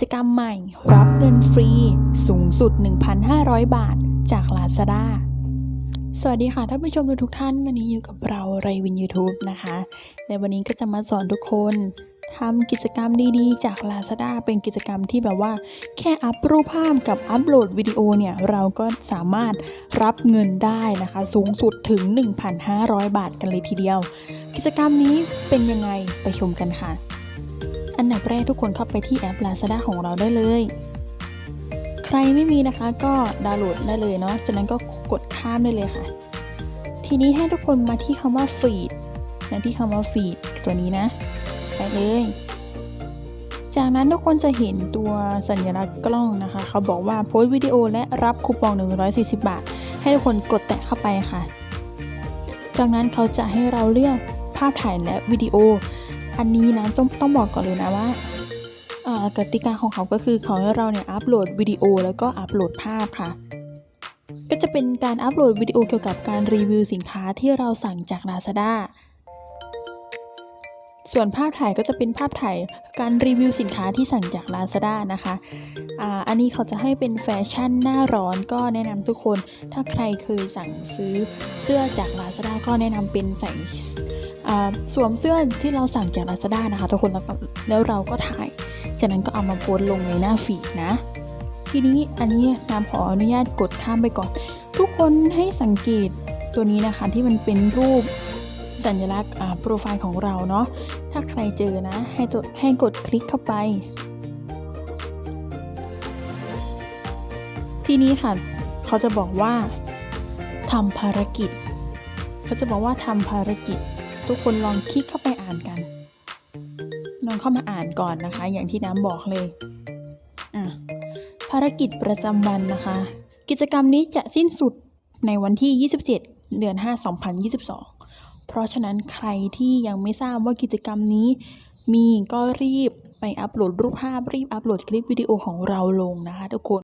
จกรรมใหม่ รับเงินฟรี สูงสุด 1,500 บาท จาก Lazada สวัสดีค่ะท่านผู้ชมทุกท่าน วันนี้อยู่กับเราไรวิน YouTube นะคะ ในวันนี้ก็จะมาสอนทุกคนทำกิจกรรมดีๆ จาก Lazada เป็นกิจกรรมที่แบบว่า แค่อัพรูปภาพกับอัพโหลดวิดีโอเนี่ย เราก็สามารถรับเงินได้นะคะ สูงสุดถึง 1,500 บาทกันเลยทีเดียว กิจกรรมนี้เป็นยังไงไปชมกันค่ะ อันดับแรกทุกคนเข้าไปที่แอป Lazada ของเราได้เลย ใครไม่มีนะคะก็ดาวน์โหลดได้เลยเนาะ จากนั้นก็กดข้ามได้เลยค่ะ ทีนี้ให้ทุกคนมาที่คำว่า feed นะที่คำว่า feed ตัวนี้นะ ไปเลย จากนั้นทุกคนจะเห็นตัวสัญลักษณ์กล้องนะคะ เขาบอกว่าโพสต์วิดีโอและรับคูปอง 140 บาท ให้ทุกคนกดแตะเข้าไปค่ะ จากนั้นเขาจะให้เราเลือกภาพถ่ายและวิดีโอ อันนี้นะต้องต้องบอกก่อนเลยนะว่าอ่อกติกาของเขาก็คือเขาให้เราเนี่ยอัปโหลดวิดีโอแล้วก็อัปโหลดภาพค่ะ ก็จะเป็นการอัปโหลดวิดีโอเกี่ยวกับการรีวิวสินค้าที่เราสั่งจาก Lazada ส่วนภาพถ่ายก็จะเป็นภาพถ่ายการรีวิวสินค้าที่สั่งจาก Lazada นะคะออันนี้เขาจะให้เป็นแฟชั่นหน้าร้อนก็แนะนำทุกคน ถ้าใครเคยสั่งซื้อเสื้อจาก Lazada ก็แนะนำเป็นใส่ สวมเสื้อที่เราสั่งจาก Lazada นะคะทุกคนแล้วแล้วเราก็ถ่าย จากนั้นก็เอามาโพสลงในหน้าฟีดนะ ทีนี้อันนี้น้ำขออนุญาตกดข้ามไปก่อน ทุกคนให้สังเกตตัวนี้นะคะที่มันเป็นรูปสัญลักษณ์โปรไฟล์ของเราเนาะถ้าใครเจอนะ ให้ตัวให้กดคลิกเข้าไป ทีนี้ค่ะ เขาจะบอกว่าทำภารกิจ เขาจะบอกว่าทำภารกิจ ทุกคนลองคลิกเข้าไปอ่านกันลองเข้ามาอ่านก่อนนะคะ อย่างที่น้ำบอกเลยอะภารกิจประจำวันนะคะ กิจกรรมนี้จะสิ้นสุดในวันที่ 27 เดือน 5 2022 เพราะฉะนั้นใครที่ยังไม่ทราบว่ากิจกรรมนี้ มีก็รีบไปอัปโหลดรูปภาพรีบอัปโหลดคลิปวิดีโอของเราลงนะคะทุกคน